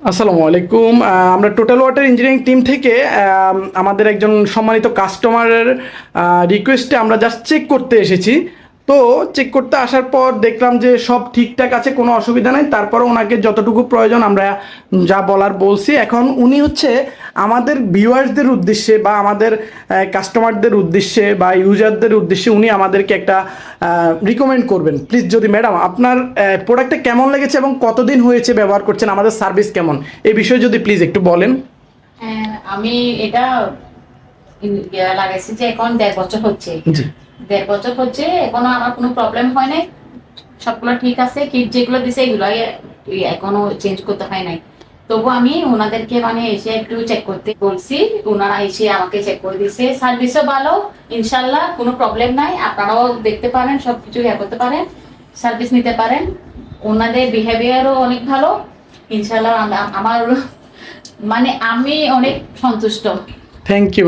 আসসালামু আলাইকুম। আমরা টোটাল ওয়াটার ইঞ্জিনিয়ারিং টিম থেকে আমাদের একজন সম্মানিত কাস্টমারের রিকোয়েস্টে আমরা জাস্ট চেক করতে এসেছি। তো চেক করতে আসার পর দেখলাম যে সব ঠিকঠাক আছে কোনো অসুবিধা নেই। তারপরে ওনাকে যতটুকু প্রয়োজন আমরা যা বলার বলছি। এখন উনি হচ্ছে আমাদের ভিউয়ার্সদের উদ্দেশ্যে বা আমাদের কাস্টমারদের উদ্দেশ্যে বা ইউজারদের উদ্দেশ্যে উনি আমাদেরকে একটা রিকমেন্ড করবেন। প্লিজ যদি ম্যাডাম আপনার প্রোডাক্টটা কেমন লেগেছে এবং কতদিন হয়েছে ব্যবহার করছেন? আমাদের সার্ভিস কেমন? এই বিষয়ে যদি প্লিজ একটু বলেন। হ্যাঁ, আমি এটা লাগাইছি যে এখন দেড় বছর হচ্ছে। দেড় বছর হচ্ছে এখনও আমার কোনো প্রবলেম হয় নাই। সবগুলো ঠিক আছে কিট যেগুলো দিছে এগুলো এখনও চেঞ্জ করতে হয় নাই। তবু আমি ওনাদেরকে মানে এসে একটু চেক করতে বলছি ওনারা এসে আমাকে চেক করে দিছে। সার্ভিসও ভালো ইনশাল্লাহ কোনো প্রবলেম নাই। আপনারাও দেখতে পারেন সব কিছু ইয়ে করতে পারেন সার্ভিস নিতে পারেন। ওনাদের বিহেভিয়ারও অনেক ভালো। ইনশাল্লাহ আমার মানে আমি অনেক সন্তুষ্ট। Thank you